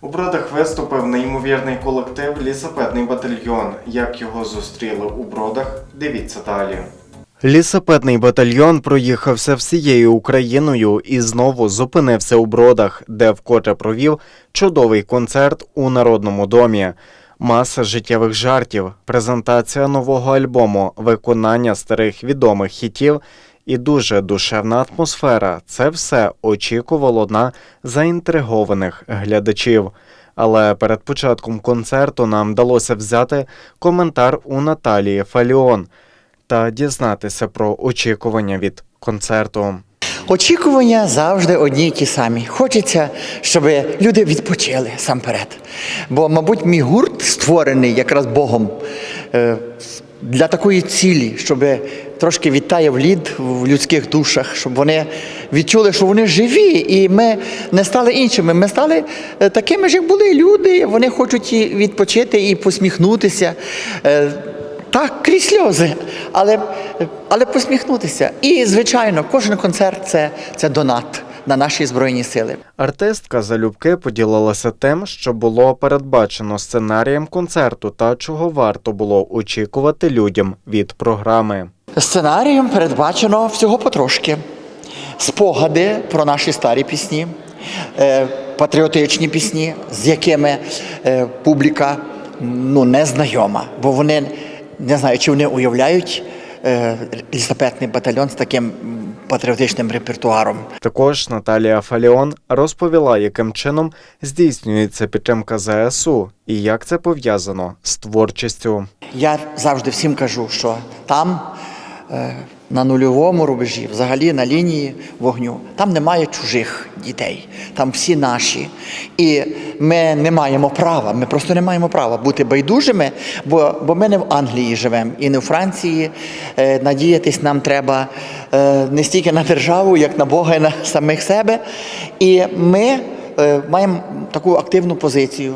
У Бродах виступив неймовірний колектив Лісопедний батальйон. Як його зустріли у Бродах, дивіться далі. Лісопедний батальйон проїхався всією Україною і знову зупинився у Бродах, де вкотре провів чудовий концерт у Народному домі. Маса життєвих жартів, презентація нового альбому, виконання старих відомих хітів і дуже душевна атмосфера. Це все очікувало на заінтригованих глядачів. Але перед початком концерту нам вдалося взяти коментар у Наталії Фаліон та дізнатися про очікування від концерту. Очікування завжди одні й ті самі. Хочеться, щоб люди відпочили сам перед. Бо, мабуть, мій гурт створений якраз Богом е, для такої цілі, щоб трошки відтаяв лід в людських душах, щоб вони відчули, що вони живі, і ми не стали іншими. Ми стали е, такими ж, як були люди. Вони хочуть і відпочити і посміхнутися. Е, так, крізь сльози, але, але посміхнутися. І, звичайно, кожен концерт це, це донат на наші Збройні Сили. Артистка залюбки поділилася тим, що було передбачено сценарієм концерту та чого варто було очікувати людям від програми. Сценарієм передбачено всього потрошки. Спогади про наші старі пісні, е, патріотичні пісні, з якими е, публіка ну, не знайома, бо вони не знаю, чи вони уявляють е, лісопетний батальйон з таким патріотичним репертуаром. Також Наталія Фаліон розповіла, яким чином здійснюється підтримка ЗСУ і як це пов'язано з творчістю. Я завжди всім кажу, що там, е, на нульовому рубежі, взагалі на лінії вогню, там немає чужих дітей, там всі наші. І ми не маємо права, ми просто не маємо права бути байдужими, бо, бо ми не в Англії живемо і не в Франції. Е, Надіятись нам треба е, не стільки на державу, як на Бога і на самих себе. І ми е, маємо таку активну позицію,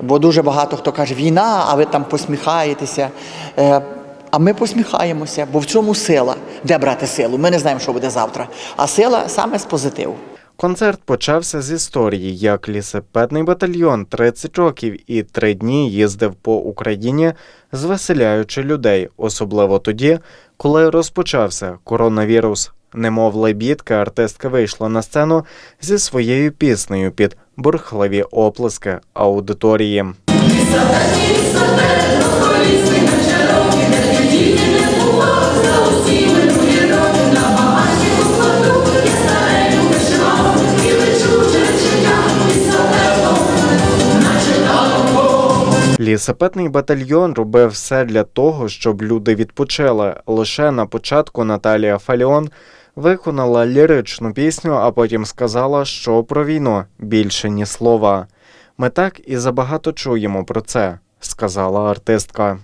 бо дуже багато хто каже, війна, а ви там посміхаєтеся. А ми посміхаємося, бо в цьому сила. Де брати силу? Ми не знаємо, що буде завтра. А сила саме з позитиву. Концерт почався з історії, як лісопедний батальйон 30 років і три дні їздив по Україні, звеселяючи людей, особливо тоді, коли розпочався коронавірус. Немов лебідка, артистка вийшла на сцену зі своєю піснею під бурхливі оплески аудиторії. Лісопедний батальйон робив все для того, щоб люди відпочили. Лише на початку Наталія Фаліон виконала ліричну пісню, а потім сказала, що про війну більше ні слова. Ми так і забагато чуємо про це, сказала артистка.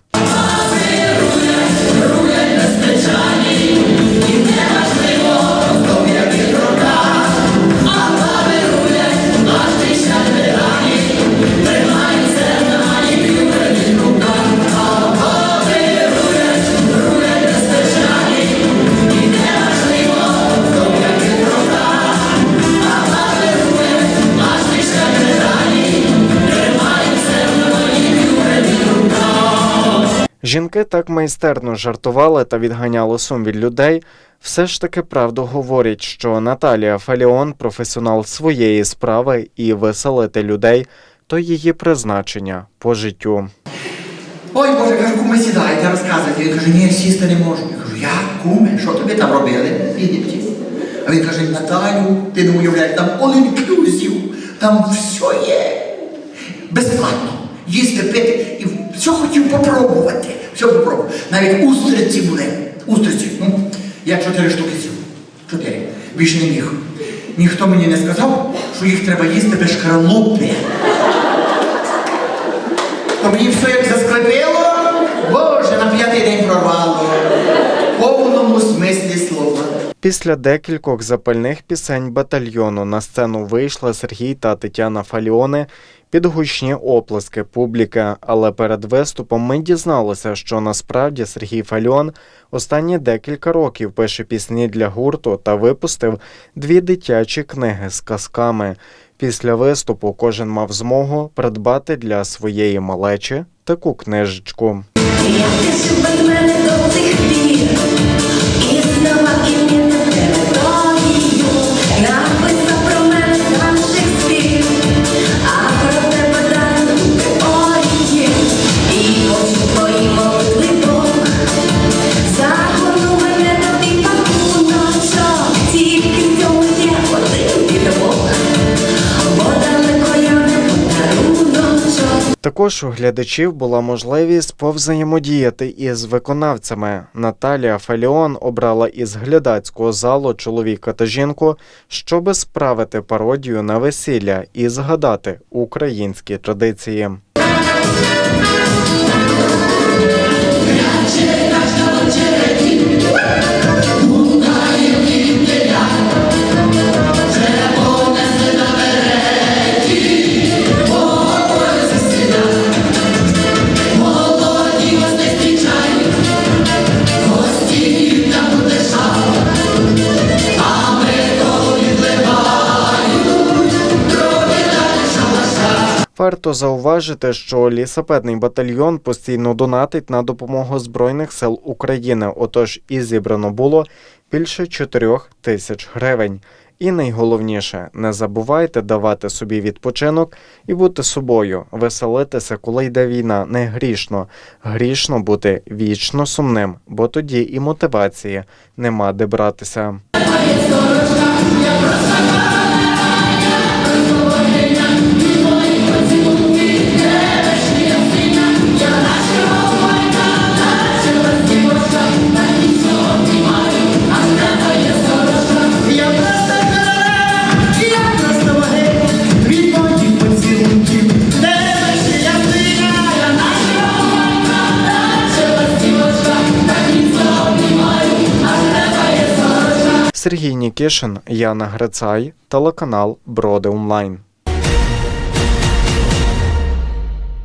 Жінки так майстерно жартували та відганяли сум від людей. Все ж таки правду говорять, що Наталія Фаліон професіонал своєї справи і веселити людей то її призначення по життю. Ой, Боже, кажу, куме сідайте, розказуйте. Він каже, ні, сісти не можу. Я кажу, як, куме, що тобі там робили Єгипті? А він каже, Наталю, ти не уявляєш, там all-inclusive, там все є. Безплатно. Їсти, пити і все хотів попробувати. Все попробував. Навіть устриці були. Устриці. Ну, я чотири штуки з'їв. Чотири. Більше не міг. Ніхто мені не сказав, що їх треба їсти без шкарлупи. То мені все як заскрипило, боже, на п'ятий день прорвало. В повному смислі слова. Після декількох запальних пісень батальйону на сцену вийшли Сергій та Тетяна Фаліони під гучні оплески публіки. Але перед виступом ми дізналися, що насправді Сергій Фаліон останні декілька років пише пісні для гурту та випустив дві дитячі книги з казками. Після виступу кожен мав змогу придбати для своєї малечі таку книжечку. Також у глядачів була можливість повзаємодіяти із виконавцями. Наталія Фаліон обрала із глядацького залу чоловіка та жінку, щоби справити пародію на весілля і згадати українські традиції. Варто зауважити, що лісопедний батальйон постійно донатить на допомогу Збройних сил України. Отож, і зібрано було більше 4 тисяч гривень. І найголовніше, не забувайте давати собі відпочинок і бути собою, веселитися, коли йде війна, не грішно. Грішно бути вічно сумним, бо тоді і мотивації нема де братися. Сергій Нікішин, Яна Грицай, телеканал Броди Онлайн.